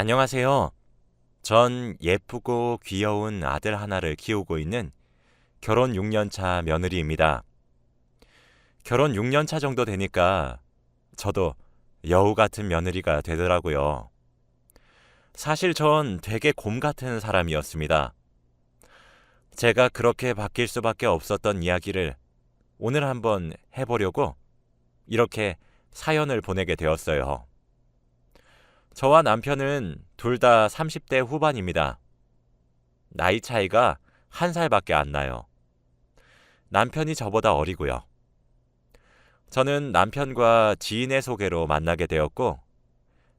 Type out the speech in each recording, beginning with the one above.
안녕하세요. 전 예쁘고 귀여운 아들 하나를 키우고 있는 결혼 6년차 며느리입니다. 결혼 6년차 정도 되니까 저도 여우 같은 며느리가 되더라고요. 사실 전 되게 곰 같은 사람이었습니다. 제가 그렇게 바뀔 수밖에 없었던 이야기를 오늘 한번 해보려고 이렇게 사연을 보내게 되었어요. 저와 남편은 둘 다 30대 후반입니다. 나이 차이가 한 살밖에 안 나요. 남편이 저보다 어리고요. 저는 남편과 지인의 소개로 만나게 되었고,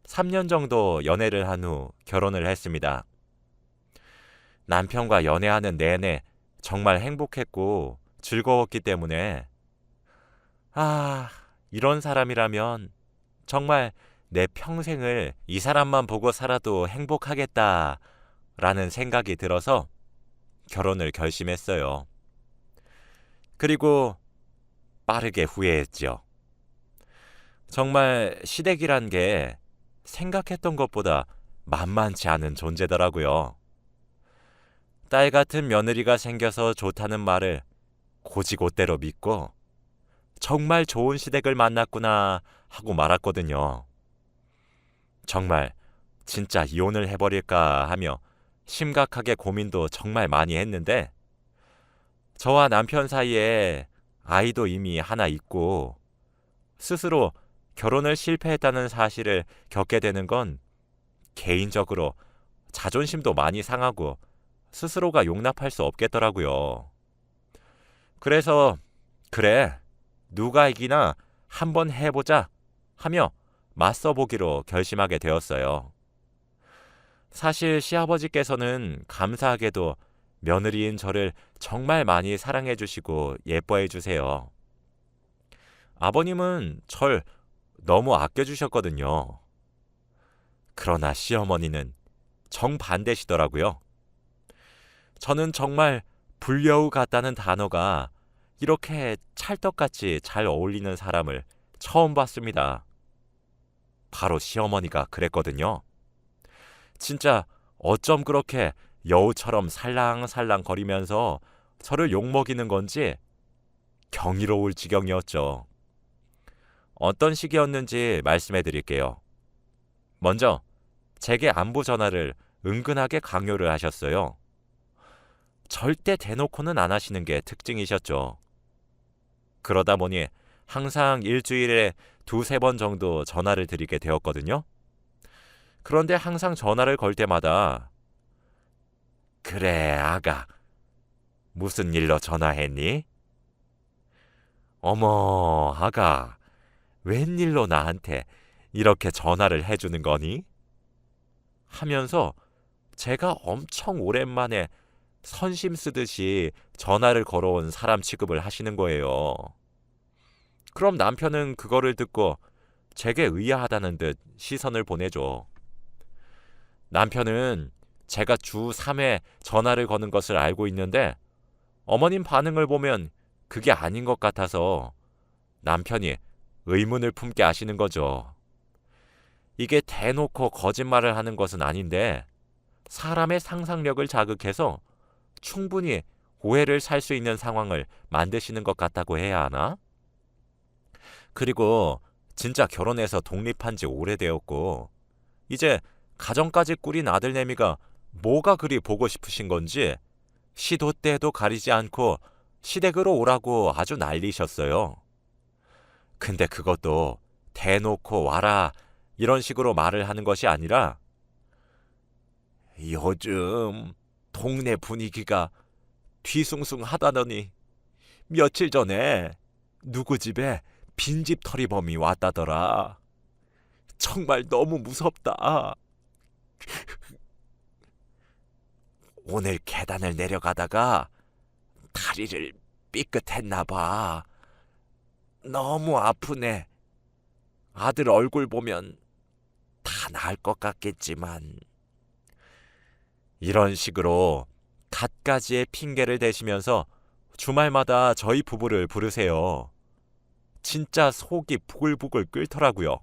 3년 정도 연애를 한 후 결혼을 했습니다. 남편과 연애하는 내내 정말 행복했고 즐거웠기 때문에, 아, 이런 사람이라면 정말 내 평생을 이 사람만 보고 살아도 행복하겠다 라는 생각이 들어서 결혼을 결심했어요. 그리고 빠르게 후회했죠. 정말 시댁이란 게 생각했던 것보다 만만치 않은 존재더라고요. 딸 같은 며느리가 생겨서 좋다는 말을 고지고대로 믿고 정말 좋은 시댁을 만났구나 하고 말았거든요. 정말 진짜 이혼을 해버릴까 하며 심각하게 고민도 정말 많이 했는데 저와 남편 사이에 아이도 이미 하나 있고 스스로 결혼을 실패했다는 사실을 겪게 되는 건 개인적으로 자존심도 많이 상하고 스스로가 용납할 수 없겠더라고요. 그래서 그래 누가 이기나 한번 해보자 하며 맞서 보기로 결심하게 되었어요. 사실 시아버지께서는 감사하게도 며느리인 저를 정말 많이 사랑해 주시고 예뻐해 주세요. 아버님은 절 너무 아껴 주셨거든요. 그러나 시어머니는 정반대시더라고요. 저는 정말 불려우 같다는 단어가 이렇게 찰떡같이 잘 어울리는 사람을 처음 봤습니다. 바로 시어머니가 그랬거든요. 진짜 어쩜 그렇게 여우처럼 살랑살랑 거리면서 저를 욕먹이는 건지 경이로울 지경이었죠. 어떤 시기였는지 말씀해 드릴게요. 먼저 제게 안부 전화를 은근하게 강요를 하셨어요. 절대 대놓고는 안 하시는 게 특징이셨죠. 그러다 보니 항상 일주일에 두세 번 정도 전화를 드리게 되었거든요. 그런데 항상 전화를 걸 때마다 그래, 아가. 무슨 일로 전화했니? 어머, 아가. 웬일로 나한테 이렇게 전화를 해주는 거니? 하면서 제가 엄청 오랜만에 선심 쓰듯이 전화를 걸어온 사람 취급을 하시는 거예요. 그럼 남편은 그거를 듣고 제게 의아하다는 듯 시선을 보내줘. 남편은 제가 주 3회 전화를 거는 것을 알고 있는데 어머님 반응을 보면 그게 아닌 것 같아서 남편이 의문을 품게 하시는 거죠. 이게 대놓고 거짓말을 하는 것은 아닌데 사람의 상상력을 자극해서 충분히 오해를 살 수 있는 상황을 만드시는 것 같다고 해야 하나? 그리고 진짜 결혼해서 독립한 지 오래되었고 이제 가정까지 꾸린 아들내미가 뭐가 그리 보고 싶으신 건지 시도 때도 가리지 않고 시댁으로 오라고 아주 난리셨어요. 근데 그것도 대놓고 와라 이런 식으로 말을 하는 것이 아니라 요즘 동네 분위기가 뒤숭숭하다더니 며칠 전에 누구 집에 빈집 털이범이 왔다더라. 정말 너무 무섭다. 오늘 계단을 내려가다가 다리를 삐끗했나 봐. 너무 아프네. 아들 얼굴 보면 다 나을 것 같겠지만. 이런 식으로 갖가지의 핑계를 대시면서 주말마다 저희 부부를 부르세요. 진짜 속이 부글부글 끓더라고요.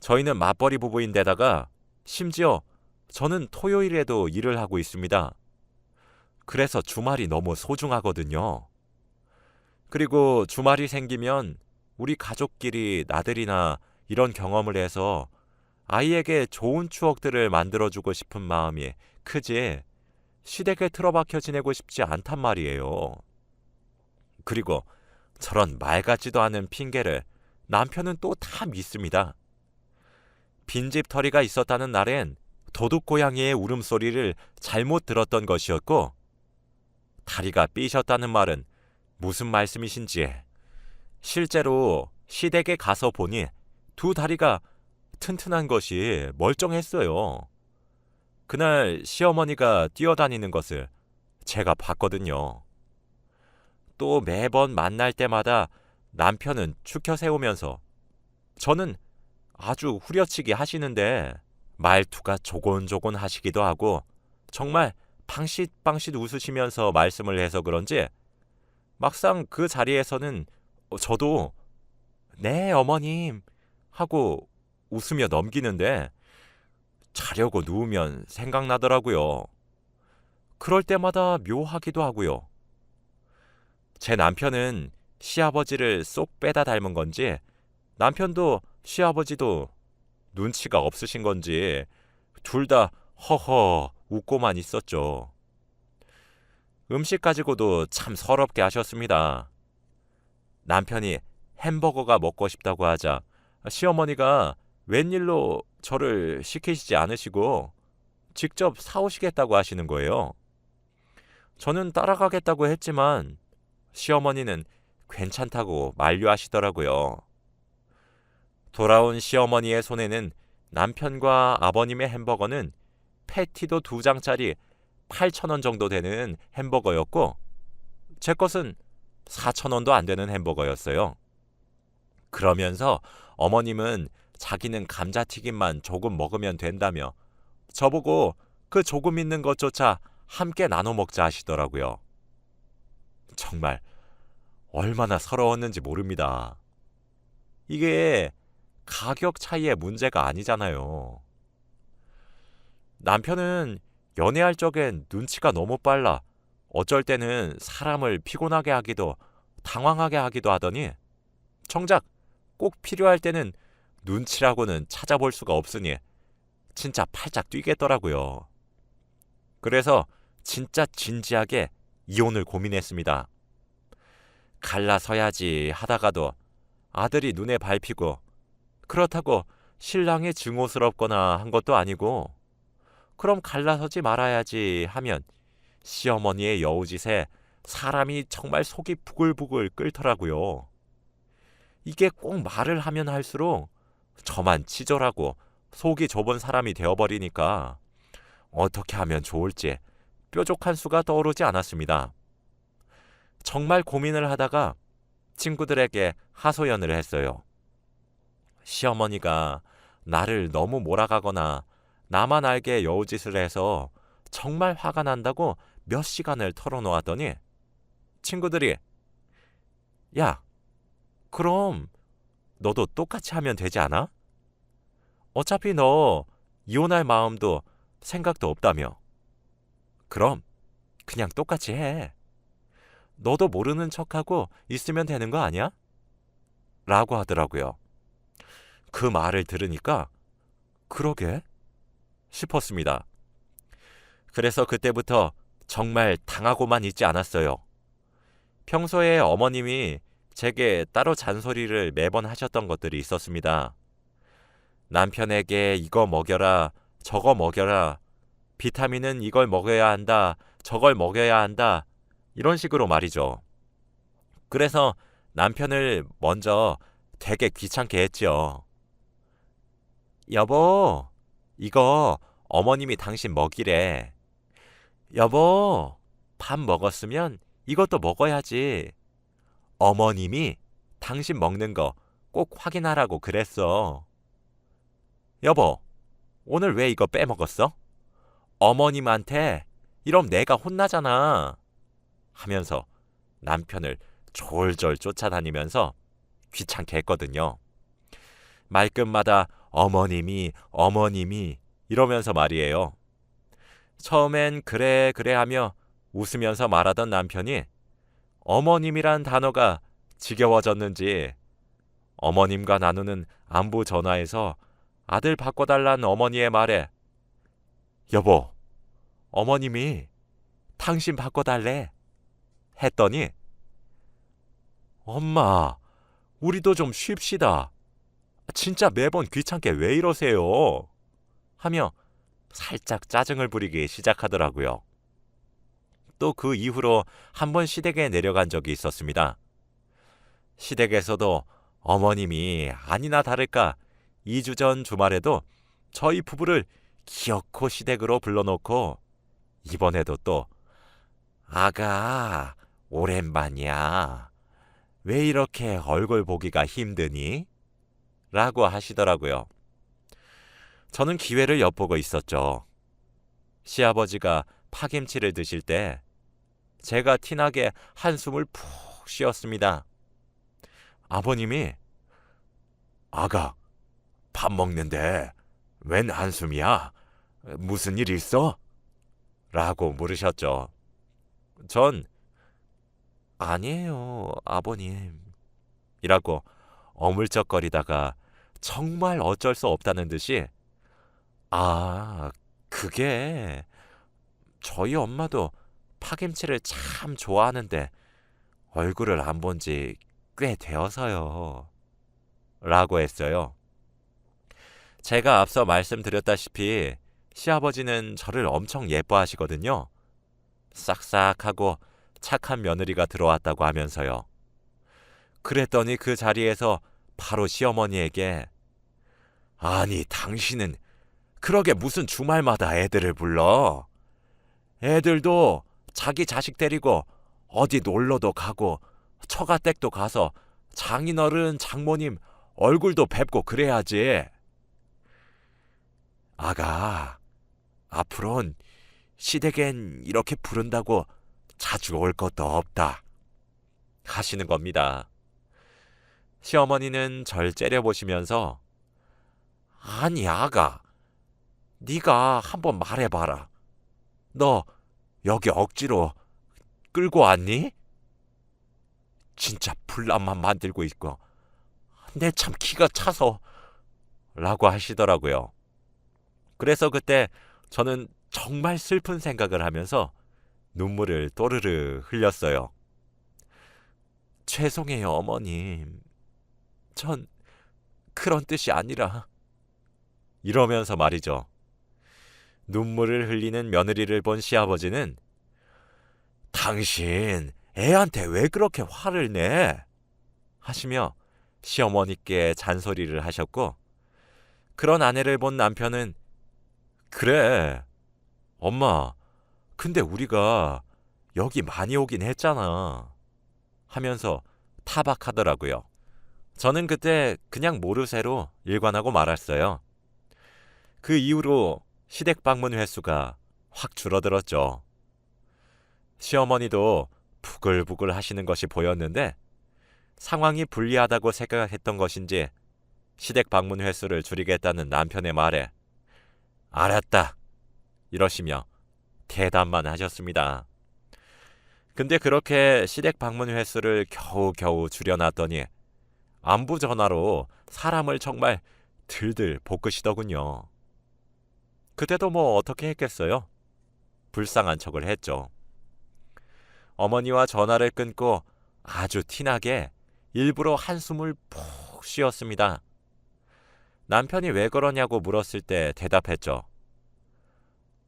저희는 맞벌이 부부인데다가 심지어 저는 토요일에도 일을 하고 있습니다. 그래서 주말이 너무 소중하거든요. 그리고 주말이 생기면 우리 가족끼리 나들이나 이런 경험을 해서 아이에게 좋은 추억들을 만들어주고 싶은 마음이 크지 시댁에 틀어박혀 지내고 싶지 않단 말이에요. 그리고 저런 말 같지도 않은 핑계를 남편은 또 다 믿습니다. 빈집 털이가 있었다는 날엔 도둑 고양이의 울음소리를 잘못 들었던 것이었고 다리가 삐셨다는 말은 무슨 말씀이신지 실제로 시댁에 가서 보니 두 다리가 튼튼한 것이 멀쩡했어요. 그날 시어머니가 뛰어다니는 것을 제가 봤거든요. 또 매번 만날 때마다 남편은 축혀 세우면서 저는 아주 후려치기 하시는데 말투가 조곤조곤 하시기도 하고 정말 방싯방싯 웃으시면서 말씀을 해서 그런지 막상 그 자리에서는 저도 네 어머님 하고 웃으며 넘기는데 자려고 누우면 생각나더라고요. 그럴 때마다 묘하기도 하고요. 제 남편은 시아버지를 쏙 빼다 닮은 건지 남편도 시아버지도 눈치가 없으신 건지 둘 다 허허 웃고만 있었죠. 음식 가지고도 참 서럽게 하셨습니다. 남편이 햄버거가 먹고 싶다고 하자 시어머니가 웬일로 저를 시키시지 않으시고 직접 사오시겠다고 하시는 거예요. 저는 따라가겠다고 했지만 시어머니는 괜찮다고 만류하시더라고요. 돌아온 시어머니의 손에는 남편과 아버님의 햄버거는 패티도 두 장짜리 8,000원 정도 되는 햄버거였고 제 것은 4,000원도 안 되는 햄버거였어요. 그러면서 어머님은 자기는 감자튀김만 조금 먹으면 된다며 저보고 그 조금 있는 것조차 함께 나눠 먹자 하시더라고요. 정말 얼마나 서러웠는지 모릅니다. 이게 가격 차이의 문제가 아니잖아요. 남편은 연애할 적엔 눈치가 너무 빨라 어쩔 때는 사람을 피곤하게 하기도 당황하게 하기도 하더니 정작 꼭 필요할 때는 눈치라고는 찾아볼 수가 없으니 진짜 팔짝 뛰겠더라고요. 그래서 진짜 진지하게 이혼을 고민했습니다. 갈라서야지 하다가도 아들이 눈에 밟히고 그렇다고 신랑이 증오스럽거나 한 것도 아니고 그럼 갈라서지 말아야지 하면 시어머니의 여우짓에 사람이 정말 속이 부글부글 끓더라고요. 이게 꼭 말을 하면 할수록 저만 치졸하고 속이 좁은 사람이 되어버리니까 어떻게 하면 좋을지 뾰족한 수가 떠오르지 않았습니다. 정말 고민을 하다가 친구들에게 하소연을 했어요. 시어머니가 나를 너무 몰아가거나 나만 알게 여우짓을 해서 정말 화가 난다고 몇 시간을 털어놓았더니 친구들이 야, 그럼 너도 똑같이 하면 되지 않아? 어차피 너 이혼할 마음도 생각도 없다며. 그럼 그냥 똑같이 해. 너도 모르는 척하고 있으면 되는 거 아니야? 라고 하더라고요. 그 말을 들으니까 그러게 싶었습니다. 그래서 그때부터 정말 당하고만 있지 않았어요. 평소에 어머님이 제게 따로 잔소리를 매번 하셨던 것들이 있었습니다. 남편에게 이거 먹여라, 저거 먹여라, 비타민은 이걸 먹여야 한다, 저걸 먹여야 한다, 이런 식으로 말이죠. 그래서 남편을 먼저 되게 귀찮게 했지요. 여보, 이거 어머님이 당신 먹이래. 여보, 밥 먹었으면 이것도 먹어야지. 어머님이 당신 먹는 거 꼭 확인하라고 그랬어. 여보, 오늘 왜 이거 빼먹었어? 어머님한테 이럼 내가 혼나잖아. 하면서 남편을 졸졸 쫓아다니면서 귀찮게 했거든요. 말끝마다 어머님이, 어머님이 이러면서 말이에요. 처음엔 그래 그래 하며 웃으면서 말하던 남편이 어머님이란 단어가 지겨워졌는지 어머님과 나누는 안부 전화에서 아들 바꿔달란 어머니의 말에 여보, 어머님이 당신 바꿔달래 했더니 엄마, 우리도 좀 쉽시다. 진짜 매번 귀찮게 왜 이러세요? 하며 살짝 짜증을 부리기 시작하더라고요. 또 그 이후로 한 번 시댁에 내려간 적이 있었습니다. 시댁에서도 어머님이 아니나 다를까 2주 전 주말에도 저희 부부를 기어코 시댁으로 불러놓고 이번에도 또 아가 오랜만이야. 왜 이렇게 얼굴 보기가 힘드니? 라고 하시더라고요. 저는 기회를 엿보고 있었죠. 시아버지가 파김치를 드실 때 제가 티나게 한숨을 푹 쉬었습니다. 아버님이 아가 밥 먹는데 웬 한숨이야? 무슨 일 있어? 라고 물으셨죠. 전 아니에요, 아버님. 이라고 어물쩍거리다가 정말 어쩔 수 없다는 듯이 아, 그게 저희 엄마도 파김치를 참 좋아하는데 얼굴을 안 본 지 꽤 되어서요. 라고 했어요. 제가 앞서 말씀드렸다시피 시아버지는 저를 엄청 예뻐하시거든요. 싹싹하고 착한 며느리가 들어왔다고 하면서요. 그랬더니 그 자리에서 바로 시어머니에게 아니 당신은 그러게 무슨 주말마다 애들을 불러? 애들도 자기 자식 데리고 어디 놀러도 가고 처가댁도 가서 장인어른 장모님 얼굴도 뵙고 그래야지. 아가, 앞으론 시댁엔 이렇게 부른다고 자주 올 것도 없다. 하시는 겁니다. 시어머니는 절 째려보시면서 아니 아가, 네가 한번 말해봐라. 너 여기 억지로 끌고 왔니? 진짜 불난만 만들고 있고 내 참 기가 차서 라고 하시더라고요. 그래서 그때 저는 정말 슬픈 생각을 하면서 눈물을 또르르 흘렸어요. 죄송해요, 어머님. 전 그런 뜻이 아니라 이러면서 말이죠. 눈물을 흘리는 며느리를 본 시아버지는 당신 애한테 왜 그렇게 화를 내? 하시며 시어머니께 잔소리를 하셨고 그런 아내를 본 남편은 그래 엄마 근데 우리가 여기 많이 오긴 했잖아 하면서 타박하더라고요. 저는 그때 그냥 모르쇠로 일관하고 말았어요. 그 이후로 시댁 방문 횟수가 확 줄어들었죠. 시어머니도 부글부글 하시는 것이 보였는데 상황이 불리하다고 생각했던 것인지 시댁 방문 횟수를 줄이겠다는 남편의 말에 알았다 이러시며 대답만 하셨습니다. 근데 그렇게 시댁 방문 횟수를 겨우겨우 줄여놨더니 안부 전화로 사람을 정말 들들 볶으시더군요. 그때도 뭐 어떻게 했겠어요? 불쌍한 척을 했죠. 어머니와 전화를 끊고 아주 티나게 일부러 한숨을 푹 쉬었습니다. 남편이 왜 그러냐고 물었을 때 대답했죠.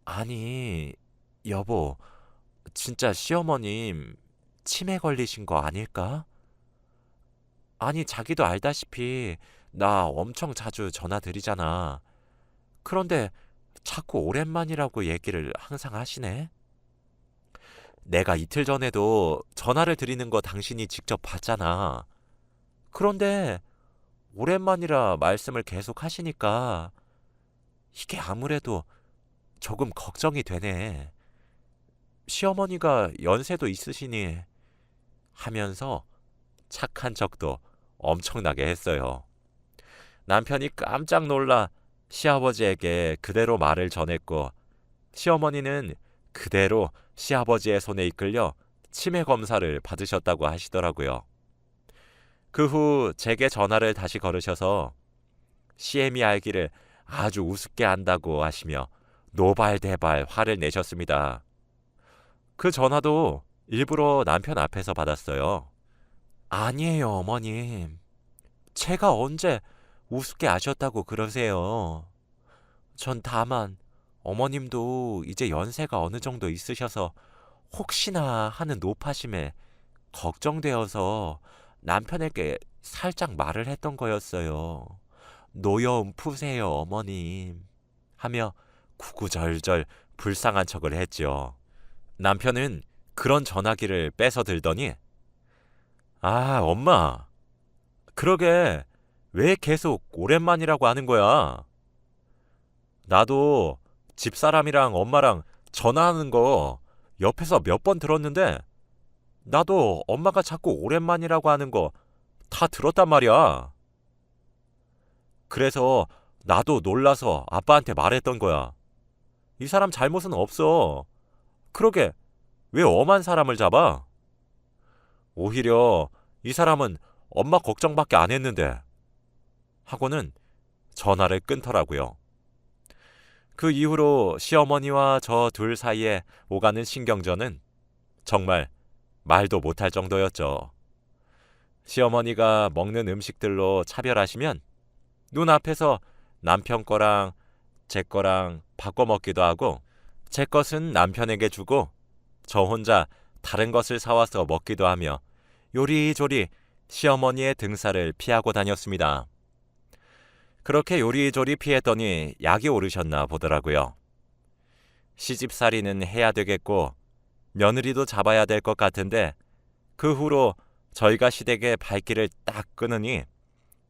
아니, 여보, 진짜 시어머님 치매 걸리신 거 아닐까? 아니, 자기도 알다시피 나 엄청 자주 전화 드리잖아. 그런데 자꾸 오랜만이라고 얘기를 항상 하시네. 내가 이틀 전에도 전화를 드리는 거 당신이 직접 봤잖아. 그런데 오랜만이라 말씀을 계속 하시니까 이게 아무래도 조금 걱정이 되네. 시어머니가 연세도 있으시니 하면서 착한 척도 엄청나게 했어요. 남편이 깜짝 놀라 시아버지에게 그대로 말을 전했고 시어머니는 그대로 시아버지의 손에 이끌려 치매 검사를 받으셨다고 하시더라고요. 그 후 제게 전화를 다시 걸으셔서 시엠이 알기를 아주 우습게 안다고 하시며 노발대발 화를 내셨습니다. 그 전화도 일부러 남편 앞에서 받았어요. 아니에요, 어머님. 제가 언제 우습게 아셨다고 그러세요. 전 다만 어머님도 이제 연세가 어느 정도 있으셔서 혹시나 하는 노파심에 걱정되어서 남편에게 살짝 말을 했던 거였어요. 노여움 푸세요, 어머님. 하며 구구절절 불쌍한 척을 했죠. 남편은 그런 전화기를 뺏어 들더니 아, 엄마. 그러게 왜 계속 오랜만이라고 하는 거야? 나도 집사람이랑 엄마랑 전화하는 거 옆에서 몇 번 들었는데 나도 엄마가 자꾸 오랜만이라고 하는 거 다 들었단 말이야. 그래서 나도 놀라서 아빠한테 말했던 거야. 이 사람 잘못은 없어. 그러게 왜 엄한 사람을 잡아? 오히려 이 사람은 엄마 걱정밖에 안 했는데 하고는 전화를 끊더라고요. 그 이후로 시어머니와 저 둘 사이에 오가는 신경전은 정말 말도 못할 정도였죠. 시어머니가 먹는 음식들로 차별하시면 눈앞에서 남편 거랑 제 거랑 바꿔 먹기도 하고 제 것은 남편에게 주고 저 혼자 다른 것을 사와서 먹기도 하며 요리조리 시어머니의 등살을 피하고 다녔습니다. 그렇게 요리조리 피했더니 약이 오르셨나 보더라고요. 시집살이는 해야 되겠고 며느리도 잡아야 될 것 같은데 그 후로 저희가 시댁의 발길을 딱 끊으니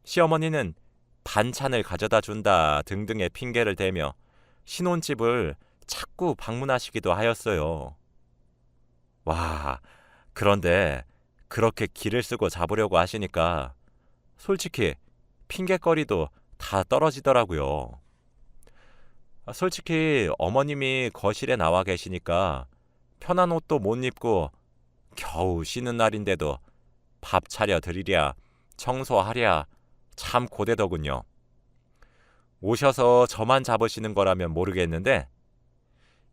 시어머니는 반찬을 가져다 준다 등등의 핑계를 대며 신혼집을 자꾸 방문하시기도 하였어요. 와, 그런데 그렇게 길을 쓰고 잡으려고 하시니까 솔직히 핑계거리도 다 떨어지더라고요. 아, 솔직히 어머님이 거실에 나와 계시니까 편한 옷도 못 입고 겨우 쉬는 날인데도 밥 차려 드리랴 청소하랴 참 고되더군요. 오셔서 저만 잡으시는 거라면 모르겠는데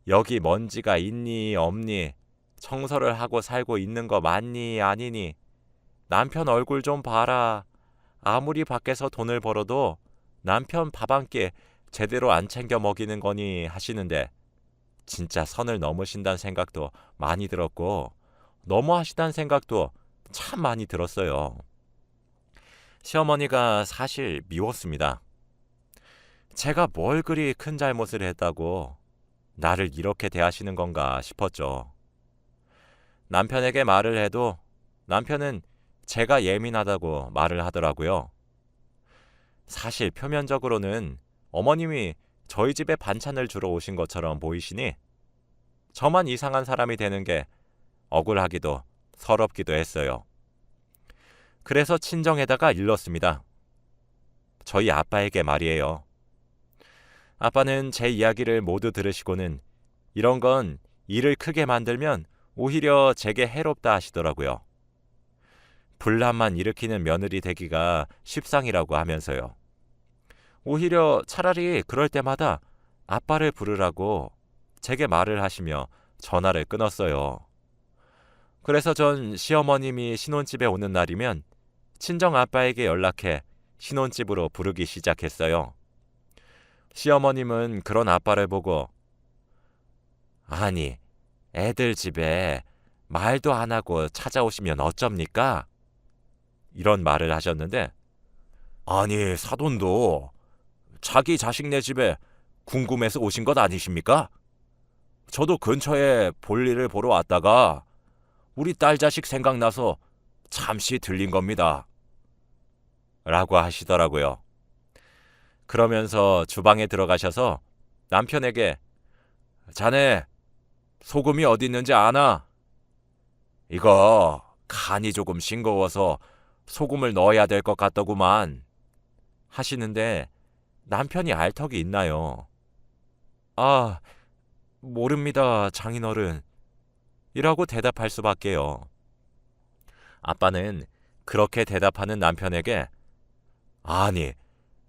여기 먼지가 있니 없니 청소를 하고 살고 있는 거 맞니 아니니 남편 얼굴 좀 봐라. 아무리 밖에서 돈을 벌어도 남편 밥 한 끼 제대로 안 챙겨 먹이는 거니 하시는데 진짜 선을 넘으신다는 생각도 많이 들었고 너무하시다는 생각도 참 많이 들었어요. 시어머니가 사실 미웠습니다. 제가 뭘 그리 큰 잘못을 했다고 나를 이렇게 대하시는 건가 싶었죠. 남편에게 말을 해도 남편은 제가 예민하다고 말을 하더라고요. 사실 표면적으로는 어머님이 저희 집에 반찬을 주러 오신 것처럼 보이시니 저만 이상한 사람이 되는 게 억울하기도 서럽기도 했어요. 그래서 친정에다가 일렀습니다. 저희 아빠에게 말이에요. 아빠는 제 이야기를 모두 들으시고는 이런 건 일을 크게 만들면 오히려 제게 해롭다 하시더라고요. 불난만 일으키는 며느리 되기가 십상이라고 하면서요. 오히려 차라리 그럴 때마다 아빠를 부르라고 제게 말을 하시며 전화를 끊었어요. 그래서 전 시어머님이 신혼집에 오는 날이면 친정 아빠에게 연락해 신혼집으로 부르기 시작했어요. 시어머님은 그런 아빠를 보고 아니 애들 집에 말도 안 하고 찾아오시면 어쩝니까? 이런 말을 하셨는데 아니 사돈도 자기 자식네 집에 궁금해서 오신 것 아니십니까? 저도 근처에 볼일을 보러 왔다가 우리 딸 자식 생각나서 잠시 들린 겁니다. 라고 하시더라고요. 그러면서 주방에 들어가셔서 남편에게 자네 소금이 어디 있는지 아나? 이거 간이 조금 싱거워서 소금을 넣어야 될 것 같더구만. 하시는데 남편이 알 턱이 있나요? 아, 모릅니다, 장인어른. 이라고 대답할 수밖에요. 아빠는 그렇게 대답하는 남편에게 아니,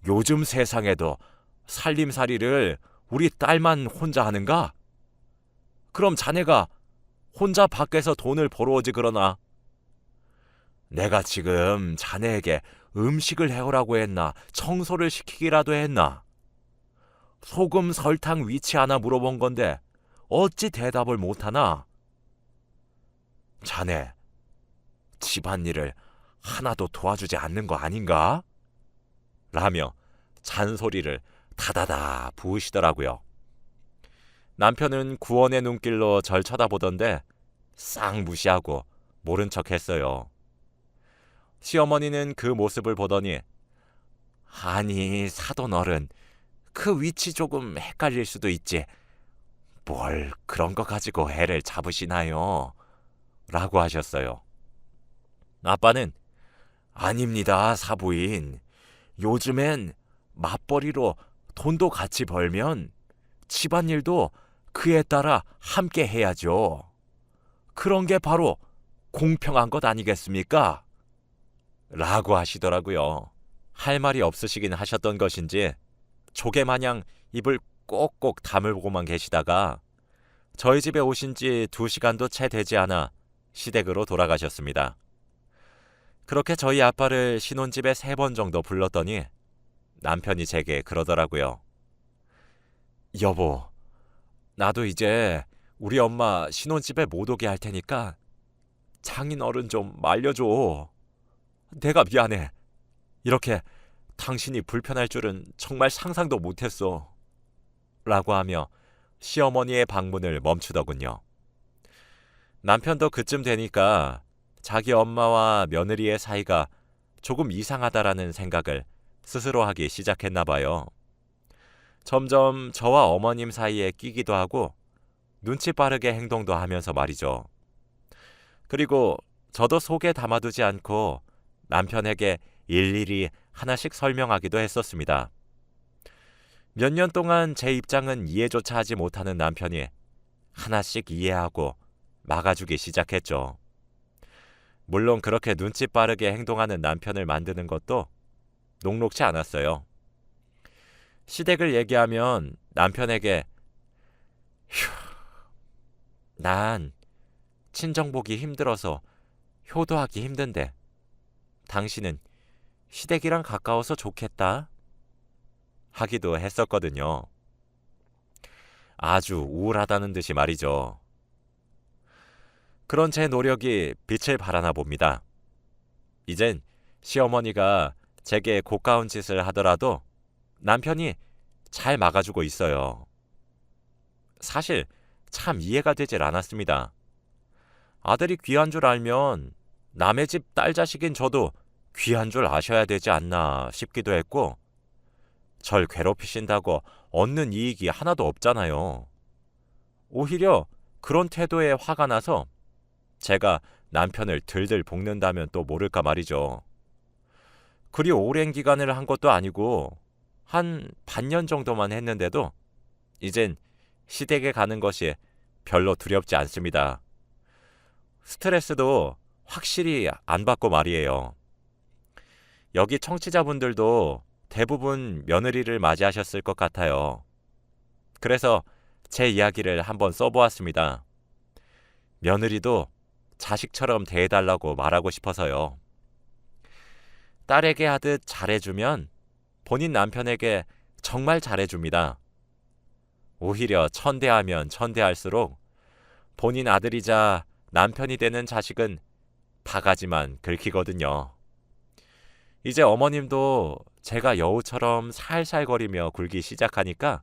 요즘 세상에도 살림살이를 우리 딸만 혼자 하는가? 그럼 자네가 혼자 밖에서 돈을 벌어오지 그러나? 내가 지금 자네에게 음식을 해오라고 했나, 청소를 시키기라도 했나? 소금 설탕 위치 하나 물어본 건데 어찌 대답을 못하나? 자네, 집안일을 하나도 도와주지 않는 거 아닌가? 라며 잔소리를 다다다 부으시더라고요. 남편은 구원의 눈길로 절 쳐다보던데 싹 무시하고 모른 척 했어요. 시어머니는 그 모습을 보더니 아니 사돈 어른 그 위치 조금 헷갈릴 수도 있지. 뭘 그런 거 가지고 애를 잡으시나요? 라고 하셨어요. 아빠는 아닙니다, 사부인. 요즘엔 맞벌이로 돈도 같이 벌면 집안일도 그에 따라 함께 해야죠. 그런 게 바로 공평한 것 아니겠습니까? 라고 하시더라고요. 할 말이 없으시긴 하셨던 것인지 조개 마냥 입을 꼭꼭 다물고만 계시다가 저희 집에 오신 지 두 시간도 채 되지 않아 시댁으로 돌아가셨습니다. 그렇게 저희 아빠를 신혼집에 세 번 정도 불렀더니 남편이 제게 그러더라고요. 여보, 나도 이제 우리 엄마 신혼집에 못 오게 할 테니까 장인 어른 좀 말려줘. 내가 미안해. 이렇게 당신이 불편할 줄은 정말 상상도 못했어. 라고 하며 시어머니의 방문을 멈추더군요. 남편도 그쯤 되니까 자기 엄마와 며느리의 사이가 조금 이상하다라는 생각을 스스로 하기 시작했나 봐요. 점점 저와 어머님 사이에 끼기도 하고 눈치 빠르게 행동도 하면서 말이죠. 그리고 저도 속에 담아두지 않고 남편에게 일일이 하나씩 설명하기도 했었습니다. 몇 년 동안 제 입장은 이해조차 하지 못하는 남편이 하나씩 이해하고 막아주기 시작했죠. 물론 그렇게 눈치 빠르게 행동하는 남편을 만드는 것도 녹록치 않았어요. 시댁을 얘기하면 남편에게 휴, 난 친정 보기 힘들어서 효도하기 힘든데 당신은 시댁이랑 가까워서 좋겠다 하기도 했었거든요. 아주 우울하다는 듯이 말이죠. 그런 제 노력이 빛을 발하나 봅니다. 이젠 시어머니가 제게 고가운 짓을 하더라도 남편이 잘 막아주고 있어요. 사실 참 이해가 되질 않았습니다. 아들이 귀한 줄 알면 남의 집 딸 자식인 저도 귀한 줄 아셔야 되지 않나 싶기도 했고, 절 괴롭히신다고 얻는 이익이 하나도 없잖아요. 오히려 그런 태도에 화가 나서 제가 남편을 들들 볶는다면 또 모를까 말이죠. 그리 오랜 기간을 한 것도 아니고 한 반년 정도만 했는데도 이젠 시댁에 가는 것이 별로 두렵지 않습니다. 스트레스도 확실히 안 받고 말이에요. 여기 청취자분들도 대부분 며느리를 맞이하셨을 것 같아요. 그래서 제 이야기를 한번 써보았습니다. 며느리도 자식처럼 대해달라고 말하고 싶어서요. 딸에게 하듯 잘해주면 본인 남편에게 정말 잘해줍니다. 오히려 천대하면 천대할수록 본인 아들이자 남편이 되는 자식은 바가지만 긁히거든요. 이제 어머님도 제가 여우처럼 살살거리며 굴기 시작하니까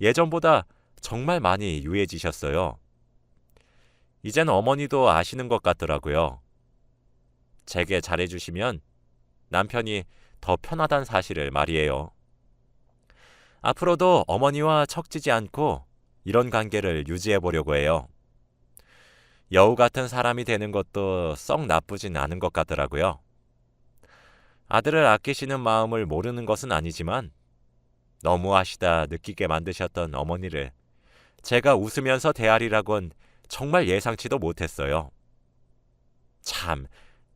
예전보다 정말 많이 유해지셨어요. 이젠 어머니도 아시는 것 같더라고요. 제게 잘해주시면 남편이 더 편하단 사실을 말이에요. 앞으로도 어머니와 척지지 않고 이런 관계를 유지해 보려고 해요. 여우 같은 사람이 되는 것도 썩 나쁘진 않은 것 같더라고요. 아들을 아끼시는 마음을 모르는 것은 아니지만 너무 하시다 느끼게 만드셨던 어머니를 제가 웃으면서 대하리라곤 정말 예상치도 못했어요. 참,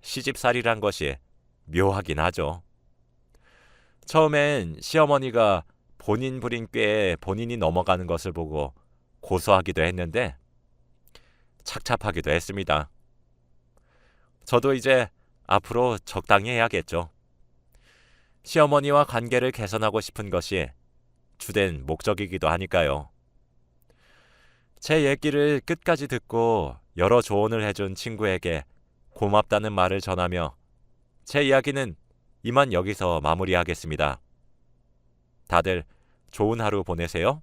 시집살이란 것이 묘하긴 하죠. 처음엔 시어머니가 본인 부린 꾀에 본인이 넘어가는 것을 보고 고소하기도 했는데 착잡하기도 했습니다. 저도 이제 앞으로 적당히 해야겠죠. 시어머니와 관계를 개선하고 싶은 것이 주된 목적이기도 하니까요. 제 얘기를 끝까지 듣고 여러 조언을 해준 친구에게 고맙다는 말을 전하며 제 이야기는 이만 여기서 마무리하겠습니다. 다들 좋은 하루 보내세요.